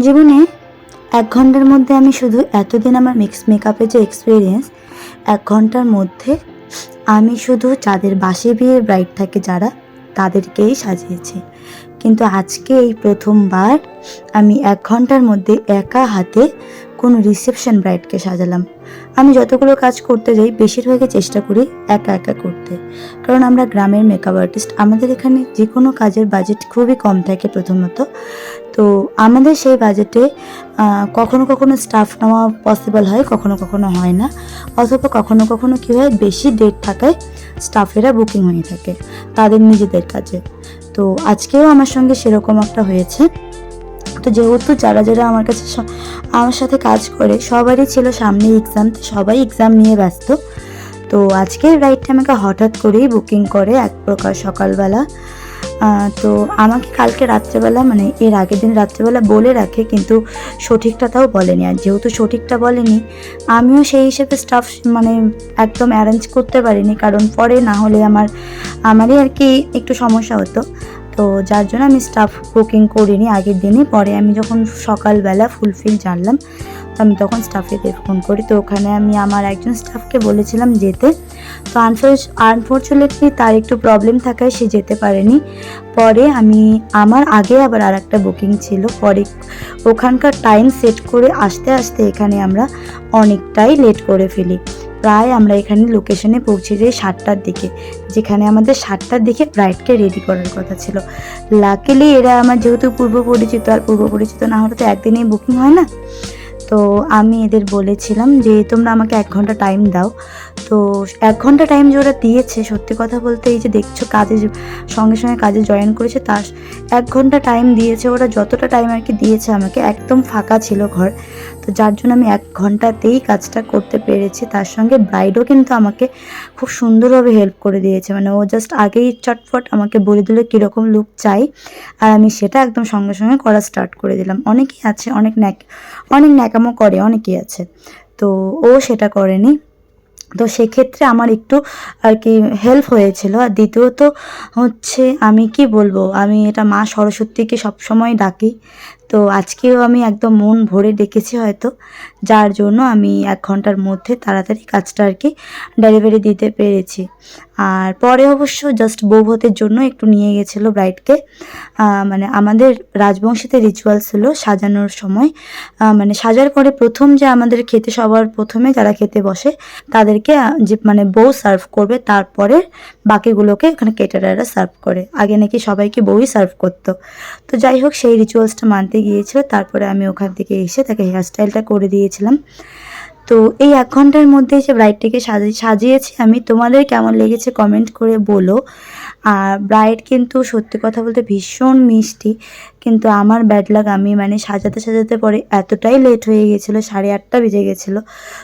জীবনে এক ঘণ্টার মধ্যে আমি শুধু এতদিন আমার মিক্স মেকআপের যে এক্সপিরিয়েন্স এক ঘণ্টার মধ্যে আমি শুধু যাদের বাসে বিয়ে ব্রাইড থাকে যারা, তাদেরকেই সাজিয়েছি। কিন্তু আজকে এই প্রথমবার আমি এক ঘণ্টার মধ্যে একা হাতে কোনো রিসেপশন ব্রাইডকে সাজালাম। আমি যতগুলো কাজ করতে যাই, বেশিরভাগই চেষ্টা করি একা একা করতে। কারণ আমরা গ্রামের মেকআপ আর্টিস্ট আমাদের এখানে যে কোনো কাজের বাজেট খুবই কম থাকে প্রথমত। তো আমাদের সেই বাজেটে কখনো কখনো স্টাফ নেওয়া পসিবল হয়, কখনো কখনো হয় না। অথবা কখনো কখনো কী হয়, বেশি ডেট থাকায় স্টাফেরা বুকিং হয়ে থাকে, তাদের নিজেদের কাজে। তো আজকেও আমার সঙ্গে সেরকম একটা হয়েছে। তো যেহেতু যারা যারা আমার কাছে আমার সাথে কাজ করে, সবারই ছিল সামনে এক্সাম সবাই এক্সাম নিয়ে ব্যস্ত। তো আজকের রাইডটা আমাকে হঠাৎ করেই বুকিং করে এক প্রকার সকালবেলা। তো আমাকে কালকে রাত্রেবেলা মানে এর আগের দিন রাত্রেবেলা বলে রাখে, কিন্তু সঠিকটা তাও বলেনি। আর যেহেতু সঠিকটা বলেনি, আমিও সেই হিসেবে স্টাফ মানে একদম অ্যারেঞ্জ করতে পারিনি, কারণ পরে না হলে আমার, আমারই আর কি একটু সমস্যা হতো। তো যার জন্য আমি স্টাফ বুকিং করিনি আগের দিনই। পরে আমি যখন সকালবেলা ফুলফিল জানলাম, তো আমি তখন স্টাফেদের ফোন করি। তো ওখানে আমি আমার একজন স্টাফকে বলেছিলাম যেতে। তো আনফর্চুনেটলি তার একটু প্রবলেম থাকায় সে যেতে পারেনি। পরে আমি, আমার আগে আবার আর একটা বুকিং ছিল। পরে ওখানকার টাইম সেট করে আসতে আসতে এখানে আমরা অনেকটাই লেট করে ফেলি। প্রায় আমরা এখানে লোকেশনে পৌঁছে যাই সাতটার দিকে। যেখানে আমাদের সাতটার দিকে ব্রাইডকে রেডি করার কথা ছিল। লাকিলি এরা আমার যেহেতু পূর্ব পরিচিত, আর পূর্ব পরিচিত না হলে তো একদিনেই বুকিং হয় না। তো আমি এদের বলেছিলাম যে, তোমরা আমাকে এক ঘণ্টা টাইম দাও। তো এক ঘণ্টা টাইম যে ওরা দিয়েছে, সত্যি কথা বলতে এই যে দেখছ কাজে সঙ্গে সঙ্গে কাজে জয়েন করেছে, তার এক ঘণ্টা টাইম দিয়েছে। ওরা যতটা টাইম আর কি দিয়েছে আমাকে, একদম ফাঁকা ছিল ঘর। তো যার জন্য আমি এক ঘন্টাতেই কাজটা করতে পেরেছি। তার সঙ্গে ব্রাইডও কিন্তু আমাকে খুব সুন্দরভাবে হেল্প করে দিয়েছে। মানে ও জাস্ট আগেই চটফট আমাকে বলে দিল কীরকম লুক চাই। আর আমি সেটা একদম সঙ্গে সঙ্গে করা স্টার্ট করে দিলাম। অনেকেই আছে, অনেক ন্যাক, অনেক ন্যাকামো করে, অনেকেই আছে। তো ও সেটা করেনি। তো সেক্ষেত্রে আমার একটু আর কি হেল্প হয়েছিল। আর দ্বিতীয়ত হচ্ছে আমি কি বলব? আমি এটা মা সরস্বতীকে সবসময় ডাকি। তো আজকেও আমি একদম মন ভরে ডেকেছি হয়তো, যার জন্য আমি এক ঘণ্টার মধ্যে তাড়াতাড়ি কাজটা আর কি ডেলিভারি দিতে পেরেছি। আর পরে অবশ্য জাস্ট বৌভতের জন্য একটু নিয়ে গেছিল ব্রাইডকে মানে আমাদের রাজবংশীতে রিচুয়াল ছিল সাজানোর সময়। মানে সাজার পরে প্রথম যে আমাদের খেতে সবার প্রথমে যারা খেতে বসে, তাদেরকে যে মানে বউ সার্ভ করবে, তারপরে বাকিগুলোকে এখানে কেটারাররা সার্ভ করে। আগে নাকি সবাইকে বউই সার্ভ করতো। তো যাই হোক, সেই রিচুয়ালসটা মানতে গিয়েছিল। তারপরে আমি ওখান থেকে এসে তাকে হেয়ারস্টাইলটা করে দিয়েছিলাম। তো এই এক ঘণ্টার মধ্যে যে ব্রাইডটিকে সাজি, সাজিয়েছি, আমি তোমাদের কেমন লেগেছে কমেন্ট করে বলো। আর ব্রাইড কিন্তু সত্যি কথা বলতে ভীষণ মিষ্টি, কিন্তু আমার ব্যাড লাগ আমি মানে সাজাতে সাজাতে পরে এতটাই লেট হয়ে গেছিল, সাড়ে আটটা বেজে গেছিল।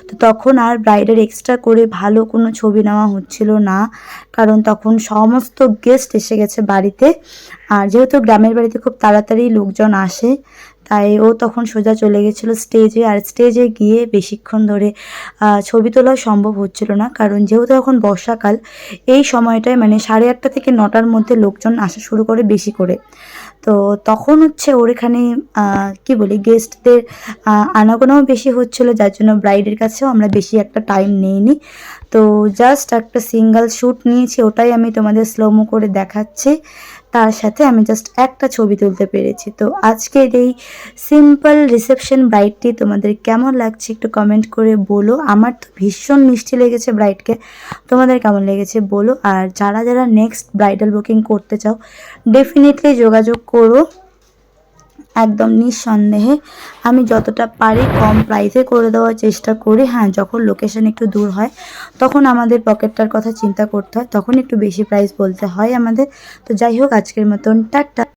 তো তখন আর ব্রাইডের এক্সট্রা করে ভালো কোনো ছবি নেওয়া হচ্ছিল না, কারণ তখন সমস্ত গেস্ট এসে গেছে বাড়িতে। আর যেহেতু গ্রামের বাড়িতে খুব তাড়াতাড়ি লোকজন আসে তাই ও তখন সোজা চলে গেছিল স্টেজে আর স্টেজে গিয়ে বেশিক্ষণ ধরে ছবি তোলা সম্ভব হচ্ছিল না। কারণ যেহেতু এখন বর্ষাকাল, এই সময়টায় মানে সাড়ে আটটা থেকে নটার মধ্যে লোকজন আসা শুরু করে বেশি করে। তো তখন হচ্ছে ওর এখানে কি বলি গেস্টদের আনাগোনাও বেশি হচ্ছিল। যার জন্য ব্রাইডের কাছেও আমরা বেশি একটা টাইম নেইনি। তো জাস্ট একটা সিঙ্গেল শ্যুট নিয়েছি। ওটাই আমি তোমাদের স্লোমো করে দেখাচ্ছি। তার সাথে আমি জাস্ট একটা ছবি তুলতে পেরেছি। তো আজকের এই সিম্পল রিসেপশন ব্রাইডটি তোমাদের কেমন লাগছে একটু কমেন্ট করে বলো। আমার তো ভীষণ মিষ্টি লেগেছে ব্রাইডকে তোমাদের কেমন লেগেছে বলো। আর যারা যারা নেক্সট ব্রাইডাল বুকিং করতে চাও ডেফিনেটলি যোগাযোগ করো। একদম নিঃসন্দেহে আমি যতটা পারি কম প্রাইসে করে দেওয়ার চেষ্টা করি। হ্যাঁ যখন লোকেশন একটু দূর হয়, তখন আমাদের পকেটটার কথা চিন্তা করতে হয়, তখন একটু বেশি প্রাইস বলতে হয় আমাদের। তো যাই হোক, আজকের মতন, টাটা।